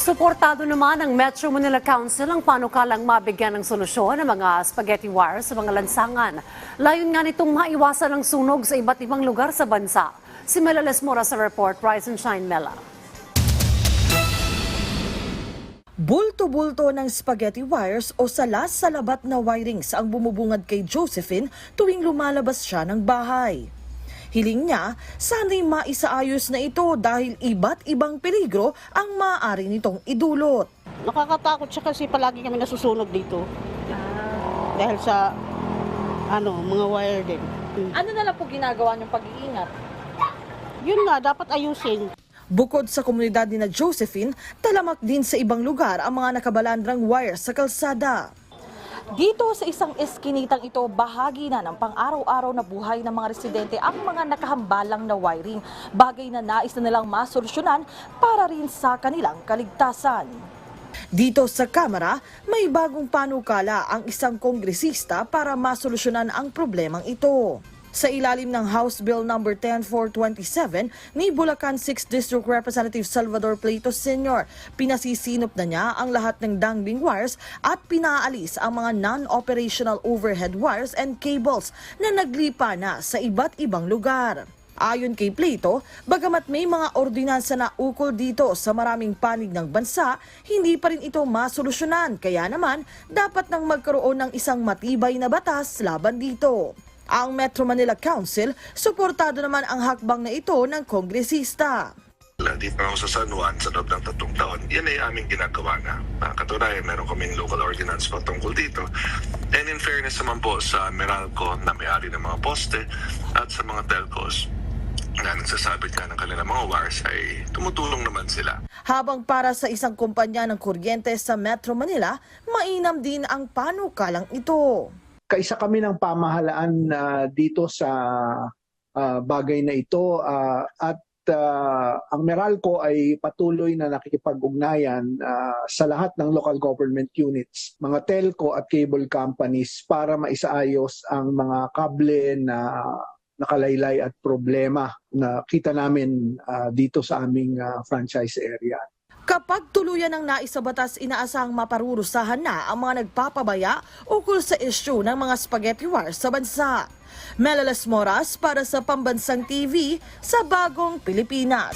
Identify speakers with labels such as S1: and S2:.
S1: Suportado naman ng Metro Manila Council ang panukalang mabigyan ng solusyon ng mga spaghetti wires sa mga lansangan. Layon nga nitong maiwasan ang sunog sa iba't ibang lugar sa bansa. Si Mela Lesmora sa report, Rise and Shine Mela.
S2: Bulto-bulto ng spaghetti wires o salas sa labat na wirings ang bumubungad kay Josephine tuwing lumalabas siya ng bahay. Hiling niya, sana'y maisaayos na ito dahil iba't ibang peligro ang maaari nitong idulot.
S3: Nakakatakot siya kasi palagi kami nasusunog dito. Dahil sa ano, mga wire din. Hmm.
S4: Ano na lang po ginagawa niyong pag-iingat?
S3: Yun nga, dapat ayusin.
S2: Bukod sa komunidad ni na Josephine, talamak din sa ibang lugar ang mga nakabalandrang wire sa kalsada.
S4: Dito sa isang eskinitang ito, bahagi na ng pang-araw-araw na buhay ng mga residente ang mga nakahambalang na wiring, bagay na nais na nilang masolusyonan para rin sa kanilang kaligtasan.
S2: Dito sa Kamara, may bagong panukala ang isang kongresista para masolusyonan ang problemang ito. Sa ilalim ng House Bill No. 10427 ni Bulacan 6th District Representative Salvador Plato Sr., pinasisinop na niya ang lahat ng dangling wires at pinaalis ang mga non-operational overhead wires and cables na naglipa na sa iba't ibang lugar. Ayon kay Plato, bagamat may mga ordinansa na ukol dito sa maraming panig ng bansa, hindi pa rin ito masolusyonan. Kaya naman, dapat nang magkaroon ng isang matibay na batas laban dito. Ang Metro Manila Council, suportado naman ang hakbang na ito ng kongresista.
S5: Dito ako sa San Juan sa loob ng tatlong taon, yan ay aming ginagawa na. Uh, katunayan, meron kaming local ordinance pa tungkol dito. And in fairness naman po sa Meralco na may-ari ng mga poste at sa mga telcos na nagsasabit ka ng kanilang mga wires ay tumutulong naman sila.
S2: Habang para sa isang kumpanya ng kuryente sa Metro Manila, mainam din ang panukalang ito.
S6: Kaisa kami ng pamahalaan na dito sa ah, bagay na ito ah, at ah, ang Meralco ay patuloy na nakikipag-ugnayan ah, sa lahat ng local government units, mga telco at cable companies para maisaayos ang mga kable na nakalaylay at problema na kita namin ah, dito sa aming ah, franchise area.
S2: Kapag tuluyan ng naisabatas, inaasahang maparurusahan na ang mga nagpapabaya ukol sa issue ng mga spaghetti wars sa bansa. Melalas Moras para sa Pambansang TV sa Bagong Pilipinas.